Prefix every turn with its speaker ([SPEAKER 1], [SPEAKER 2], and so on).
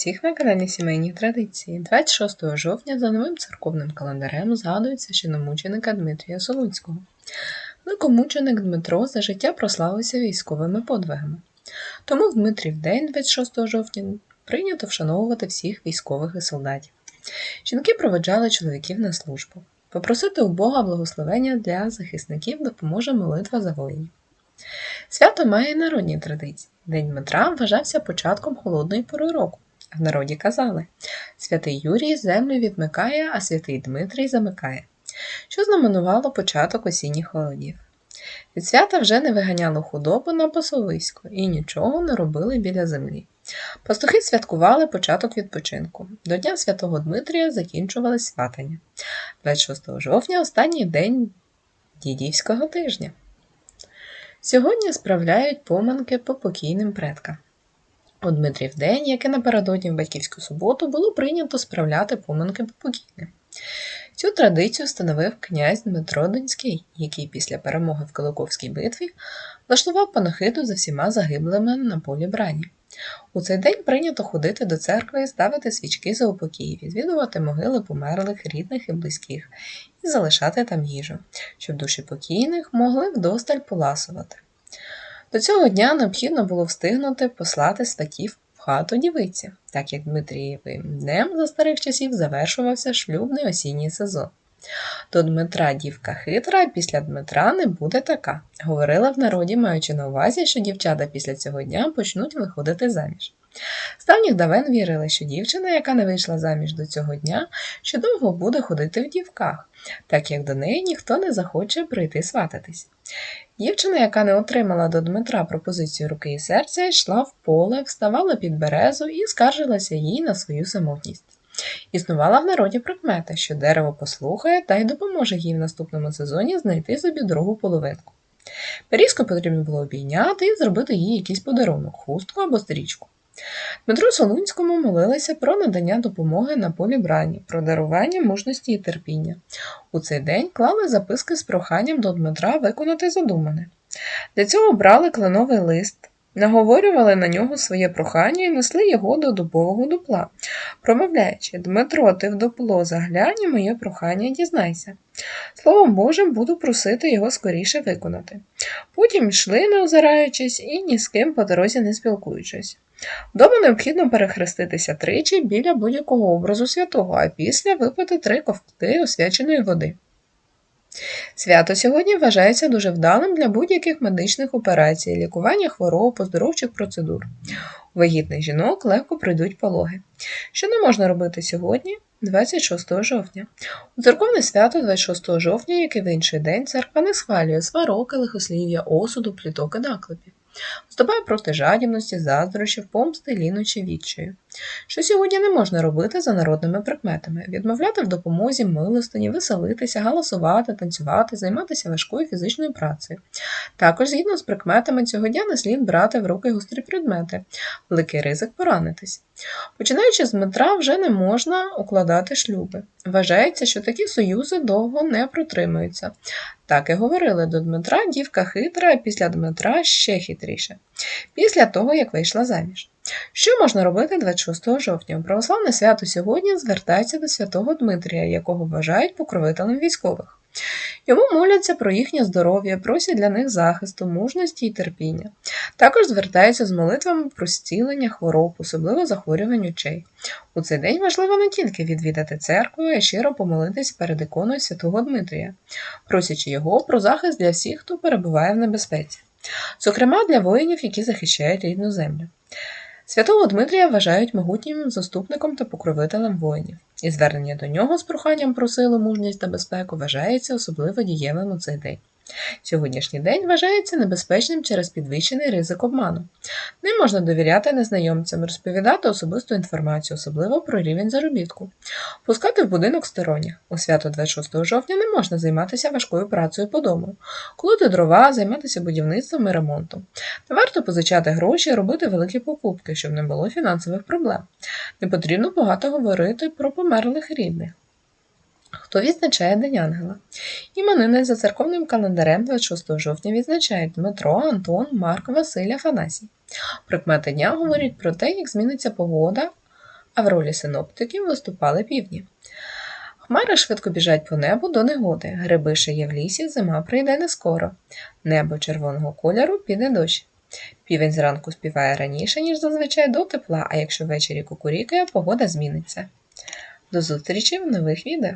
[SPEAKER 1] всіх на каналі Сімейні Традиції. 26 жовтня за новим церковним календарем згадується щеномученика Дмитрія Солуцького. Великомученик Дмитро за життя прославився військовими подвигами. Тому в Дмитрів день, 26 жовтня, прийнято вшановувати всіх військових і солдатів. Жінки проведжали чоловіків на службу. Попросити у Бога благословення для захисників допоможе молитва за воїнів. Свято має народні традиції. День Дмитра вважався початком холодної пори року. В народі казали Святий Юрій землю відмикає, а святий Дмитрій замикає, що знаменувало початок осінніх холодів. Від свята вже не виганяло худобу на пасовисько і нічого не робили біля землі. Пастухи святкували початок відпочинку. До Дня Святого Дмитрія закінчували святання. 26 жовтня останній день дідівського тижня. Сьогодні справляють поминки по покійним предкам. У Дмитрів день, яке напередодні в батьківську суботу, було прийнято справляти поминки по покійним. Цю традицію встановив князь Дмитро Донський, який після перемоги в Куликовській битві влаштував панахиду за всіма загиблими на полі брані. У цей день прийнято ходити до церкви, ставити свічки за упокій, відвідувати могили померлих, рідних і близьких і залишати там їжу, щоб душі покійних могли вдосталь поласувати. До цього дня необхідно було встигнути послати сватів в хату дівиці, так як Дмитрієвим днем за старих часів завершувався шлюбний осінній сезон. До Дмитра дівка хитра, після Дмитра не буде така. Говорила в народі, маючи на увазі, що дівчата після цього дня почнуть виходити заміж. З давніх давен вірили, що дівчина, яка не вийшла заміж до цього дня, ще довго буде ходити в дівках, так як до неї ніхто не захоче прийти свататись. Дівчина, яка не отримала до Дмитра пропозицію руки і серця, йшла в поле, вставала під березу і скаржилася їй на свою самотність. Існувала в народі прикмета, що дерево послухає та й допоможе їй в наступному сезоні знайти собі другу половинку. Берізку потрібно було обійняти і зробити їй якийсь подарунок, хустку або стрічку. Дмитру Солунському молилися про надання допомоги на полі брані, про дарування мужності і терпіння. У цей день клали записки з проханням до Дмитра виконати задумане. Для цього брали кленовий лист, наговорювали на нього своє прохання і несли його до дубового дупла, промовляючи Дмитро, ти в дупло заглянь і моє прохання дізнайся. Словом Божим буду просити його скоріше виконати. Потім йшли, не озираючись, і ні з ким по дорозі не спілкуючись. Вдома необхідно перехреститися тричі біля будь-якого образу святого, а після випити три ковти освяченої води. Свято сьогодні вважається дуже вдалим для будь-яких медичних операцій, лікування хвороб, оздоровчих процедур. У вагітних жінок легко прийдуть пологи. Що не можна робити сьогодні, 26 жовтня. У церковне свято 26 жовтня, як і в інший день, церква не схвалює свароки, лихослів'я, осуду, пліток і наклепів. Вступає проти жадібності, заздрощів, помсти, ліночі, відчаю. Що сьогодні не можна робити за народними прикметами: відмовляти в допомозі, милостині, веселитися, галасувати, танцювати, займатися важкою фізичною працею. Також, згідно з прикметами, цього дня не слід брати в руки гострі предмети, великий ризик поранитись. Починаючи з Дмитра, вже не можна укладати шлюби. Вважається, що такі союзи довго не протримуються. Так і говорили до Дмитра дівка хитра, а після Дмитра ще хитріше. Після того, як вийшла заміж. Що можна робити 26 жовтня? Православне свято сьогодні звертається до святого Дмитрія, якого вважають покровителем військових. Йому моляться про їхнє здоров'я, просять для них захисту, мужності і терпіння. Також звертаються з молитвами про зцілення хвороб, особливо захворювань очей. У цей день важливо не тільки відвідати церкву, а й щиро помолитись перед іконою святого Дмитрія, просячи його про захист для всіх, хто перебуває в небезпеці, зокрема для воїнів, які захищають рідну землю. Святого Дмитрія вважають могутнім заступником та покровителем воїнів, і звернення до нього з проханням про силу, мужність та безпеку вважається особливо дієвим у цей день. Сьогоднішній день вважається небезпечним через підвищений ризик обману. Не можна довіряти незнайомцям, розповідати особисту інформацію, особливо про рівень заробітку, пускати в будинок сторонніх. У свято 26 жовтня не можна займатися важкою працею по дому, колоти дрова, займатися будівництвом і ремонтом. Не варто позичати гроші, робити великі покупки, щоб не було фінансових проблем. Не потрібно багато говорити про померлих рідних. Хто відзначає День Ангела? Іменини за церковним календарем 26 жовтня відзначають Дмитро, Антон, Марк, Василь, Афанасій. Прикмети дня говорять про те, як зміниться погода а в ролі синоптиків виступали півні. Хмари швидко біжать по небу до негоди. Гриби є в лісі, зима прийде не скоро. Небо червоного кольору піде дощ. Півень зранку співає раніше, ніж зазвичай до тепла, а якщо ввечері кукурікає, погода зміниться. До зустрічі в нових відео!